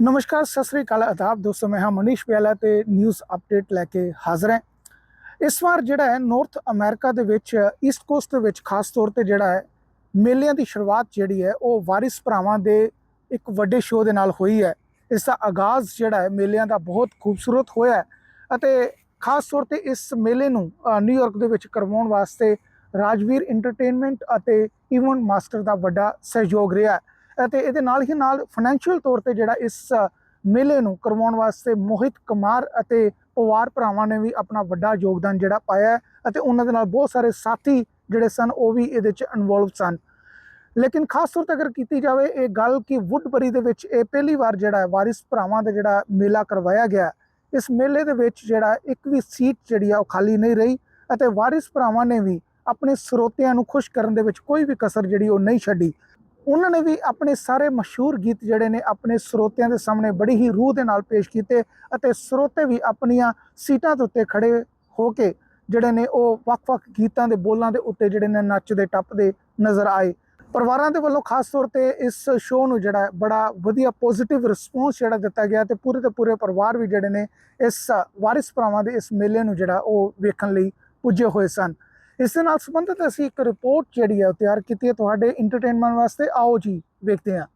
ਨਮਸਕਾਰ ਸਤਿ ਸ੍ਰੀ ਅਕਾਲ ਆਦਾਬ ਦੋਸਤੋ ਮੈਂ ਹਾਂ ਮਨੀਸ਼ ਪਿਆਲਾ ਤੇ ਨਿਊਜ਼ ਅਪਡੇਟ ਲੈ ਕੇ ਹਾਜ਼ਰ ਹਾਂ। ਇਸ ਵਾਰ ਜਿਹੜਾ ਹੈ ਨਾਰਥ ਅਮਰੀਕਾ ਦੇ ਵਿੱਚ ਈਸਟ ਕੋਸਟ ਦੇ ਵਿੱਚ ਖਾਸ ਤੌਰ ਤੇ ਜਿਹੜਾ ਹੈ ਮੇਲਿਆਂ ਦੀ ਸ਼ੁਰੂਆਤ ਜਿਹੜੀ ਹੈ ਉਹ ਵਾਰਿਸ ਭਰਾਵਾਂ ਦੇ ਇੱਕ ਵੱਡੇ ਸ਼ੋਅ ਦੇ ਨਾਲ ਹੋਈ ਹੈ। ਇਸ ਦਾ ਆਗਾਜ਼ ਜਿਹੜਾ ਹੈ ਮੇਲਿਆਂ ਦਾ ਬਹੁਤ ਖੂਬਸੂਰਤ ਹੋਇਆ ਅਤੇ ਖਾਸ ਤੌਰ ਤੇ ਇਸ ਮੇਲੇ ਨੂੰ ਅ, ਨਿਊਯਾਰਕ ਦੇ ਵਿੱਚ ਕਰਵਾਉਣ ਵਾਸਤੇ ਰਾਜਵੀਰ ਐਂਟਰਟੇਨਮੈਂਟ ਅਤੇ ਇਵੈਂਟ ਮਾਸਟਰ ਦਾ ਵੱਡਾ ਸਹਿਯੋਗ ਰਿਹਾ ਹੈ। ਅਤੇ ਇਹਦੇ ਨਾਲ ਹੀ ਨਾਲ ਫਾਈਨੈਂਸ਼ੀਅਲ ਤੌਰ ਤੇ ਜਿਹੜਾ ਇਸ ਮੇਲੇ ਨੂੰ ਕਰਵਾਉਣ ਵਾਸਤੇ ਮੋਹਿਤ ਕੁਮਾਰ ਅਤੇ ਪਵਾਰ ਭਰਾਵਾਂ ਨੇ ਵੀ ਆਪਣਾ ਵੱਡਾ ਯੋਗਦਾਨ ਜਿਹੜਾ ਪਾਇਆ ਅਤੇ ਉਹਨਾਂ ਦੇ ਨਾਲ ਬਹੁਤ ਸਾਰੇ ਸਾਥੀ ਜਿਹੜੇ ਸਨ, ਉਹ ਵੀ ਇਹਦੇ ਚ ਇਨਵੋਲਵ ਸਨ। ਲੇਕਿਨ ਖਾਸ ਤੌਰ ਤੇ ਅਗਰ ਕੀਤੀ ਜਾਵੇ ਇਹ ਗੱਲ ਕਿ ਵੁੱਡਬਰੀ ਦੇ ਵਿੱਚ ਇਹ ਪਹਿਲੀ ਵਾਰ ਜਿਹੜਾ ਵਾਰਿਸ ਭਰਾਵਾਂ ਦਾ ਜਿਹੜਾ ਮੇਲਾ ਕਰਵਾਇਆ ਗਿਆ ਇਸ ਮੇਲੇ ਦੇ ਵਿੱਚ ਜਿਹੜਾ ਇੱਕ ਵੀ ਸੀਟ ਜਿਹੜੀ ਆ ਉਹ ਖਾਲੀ ਨਹੀਂ ਰਹੀ ਅਤੇ ਵਾਰਿਸ ਭਰਾਵਾਂ ਨੇ ਵੀ ਆਪਣੇ ਸਰੋਤਿਆਂ ਨੂੰ ਖੁਸ਼ ਕਰਨ ਦੇ ਵਿੱਚ ਕੋਈ ਵੀ ਕਸਰ ਜਿਹੜੀ ਉਹ ਨਹੀਂ ਛੱਡੀ। ਉਹਨਾਂ ਨੇ ਵੀ ਆਪਣੇ ਸਾਰੇ ਮਸ਼ਹੂਰ ਗੀਤ ਜਿਹੜੇ ਨੇ ਆਪਣੇ ਸਰੋਤਿਆਂ ਦੇ ਸਾਹਮਣੇ ਬੜੀ ਹੀ ਰੂਹ ਦੇ ਨਾਲ ਪੇਸ਼ ਕੀਤੇ ਅਤੇ ਸਰੋਤੇ ਵੀ ਆਪਣੀਆਂ ਸੀਟਾਂ ਦੇ ਉੱਤੇ ਖੜੇ ਹੋ ਕੇ ਜਿਹੜੇ ਨੇ ਉਹ ਵੱਖ-ਵੱਖ ਗੀਤਾਂ ਦੇ ਬੋਲਾਂ ਦੇ ਉੱਤੇ ਜਿਹੜੇ ਨੇ ਨੱਚਦੇ, ਟੱਪਦੇ ਨਜ਼ਰ ਆਏ। ਪਰਿਵਾਰਾਂ ਦੇ ਵੱਲੋਂ ਖਾਸ ਤੌਰ ਤੇ ਇਸ ਸ਼ੋਅ ਨੂੰ ਜਿਹੜਾ ਬੜਾ ਵਧੀਆ ਪੋਜ਼ਿਟਿਵ ਰਿਸਪੌਂਸ ਜਿਹੜਾ ਦਿੱਤਾ ਗਿਆ ਤੇ ਪੂਰੇ ਤੇ ਪੂਰੇ ਪਰਿਵਾਰ ਵੀ ਜਿਹੜੇ ਨੇ ਇਸ ਵਾਰਿਸ ਭਰਾਵਾਂ ਦੇ ਇਸ ਮੇਲੇ ਨੂੰ ਜਿਹੜਾ ਉਹ ਵੇਖਣ ਲਈ ਪੁੱਜੇ ਹੋਏ ਸਨ। ਇਸ ਦੇ ਨਾਲ ਸੰਬੰਧਿਤ ਅਸੀਂ ਇੱਕ ਰਿਪੋਰਟ ਜਿਹੜੀ ਹੈ ਉਹ ਤਿਆਰ ਕੀਤੀ ਹੈ, ਤੁਹਾਡੇ ਐਂਟਰਟੇਨਮੈਂਟ ਵਾਸਤੇ। ਆਓ ਜੀ, ਵੇਖਦੇ ਹਾਂ।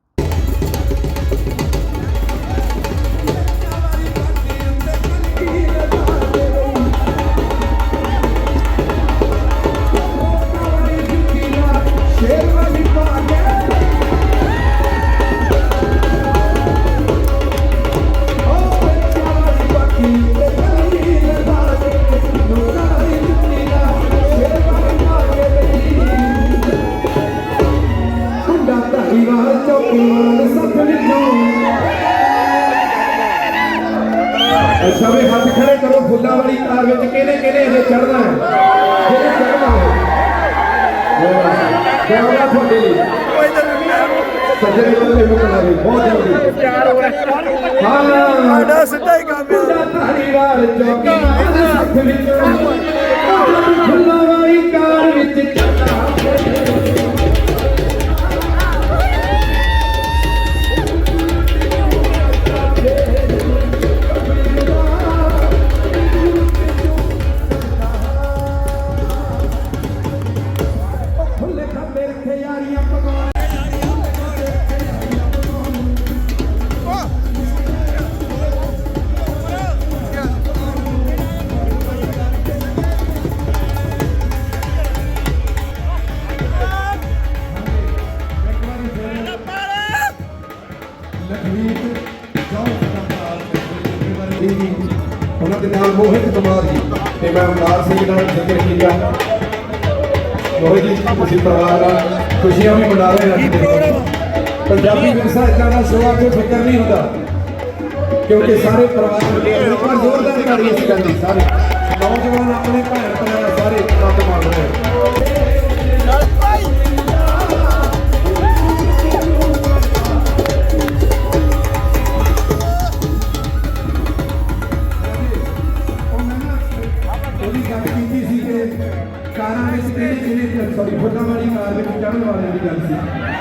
ਅੱਛਾ ਵੀ ਹੱਥ ਖੜੇ ਕਰੋ ਫੁੱਲਾਂ ਵਾਲੀ ਕਾਰ ਵਿੱਚ ਕਿਹਨੇ ਕਿਹਨੇ ਇਹ ਚੜਨਾ ਹੈ? ਕਿਹਨੇ ਚੜਨਾ ਹੈ? ਕਿਹੜਾ ਤੁਹਾਡੇ ਲਈ? ਸੱਜਣੇ ਬੱਲੇ ਮੁਕਲਾ ਰਹੀ ਬਹੁਤ ਜਲਦੀ। ਪਿਆਰ ਹੋ। ਰਿਹਾ ਹਾਂ ਸਾਡਾ ਸਿੱਧਾ ਹੀ ਕੰਮ ਹੈ। ਧਾਰੀਵਾਲ ਚੌਕੀਵਾਲ ਸਭ ਵਿੱਚੋਂ। ਉਹਨਾਂ ਦੇ ਨਾਲ ਮੋਹਿਤ ਕੁਮਾਰ ਜੀ ਤੇ ਮੈਂ ਅਮਦਾਰ ਸਿੰਘ ਨਾਲ ਜ਼ਿਕਰ ਕੀਤਾ ਮੋਹਿਤ ਜੀ ਤੁਸੀਂ ਪਰਿਵਾਰ ਨਾਲ ਖੁਸ਼ੀਆਂ ਵੀ ਮਨਾ ਰਹੇ ਹਾਂ ਪੰਜਾਬੀ ਵਿਰਸਾ ਇਦਾਂ ਦਾ ਸੋਆ ਕੋਈ ਫਿਕਰ ਨਹੀਂ ਹੁੰਦਾ ਕਿਉਂਕਿ ਸਾਰੇ ਪਰਿਵਾਰ ਮਿਲੇ ਹੋਏ ਪਰ ਜ਼ੋਰਦਾਰ ਤਾੜੀ ਇਸ ਗੱਲ ਦੀ ਸਾਰੇ ਨੌਜਵਾਨ ਆਪਣੇ ਭੈਣ ਭਰਾ ਸਾਰੇ ਕੰਮ ਮੰਗ ਰਹੇ ਉਹਦੀ ਗੱਲ ਕੀਤੀ ਸੀ ਕਿ ਕਾਰਾਂ ਵਿੱਚ ਕਿਹੜੇ ਕਿਹੜੇ ਸੌਰੀ, ਫੁੱਲਾਂ ਵਾਲੀ ਕਾਰ ਵਿੱਚ ਚੜ੍ਹਨ ਵਾਲਿਆਂ ਦੀ ਗੱਲ ਸੀ।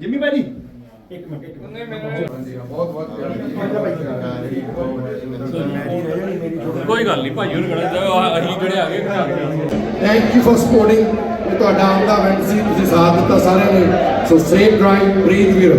ਜਿੰਮੀ ਭਾਜੀ। ਇੱਕ ਮਿੰਟ ਇੱਕ ਮਿੰਟ। ਬਹੁਤ ਬਹੁਤ ਕੋਈ ਗੱਲ ਨਹੀਂ ਭਾਈ ਹੁਣ ਕਿਹੜਾ ਅਸੀਂ ਜਿਹੜੇ ਆ ਗਏ ਥੈਂਕ ਯੂ ਫॉर ਸਪੋਰਟਿੰਗ ਤੁਹਾਡਾ ਆਪਦਾ ਇਵੈਂਟ ਸੀ ਤੁਸੀਂ ਸਾਥ ਦਿੱਤਾ ਸਾਰਿਆਂ ਨੇ। ਸੋ ਸੇਫ ਡਰਾਈਵ ਬਰੀਥ ਵੀਰ।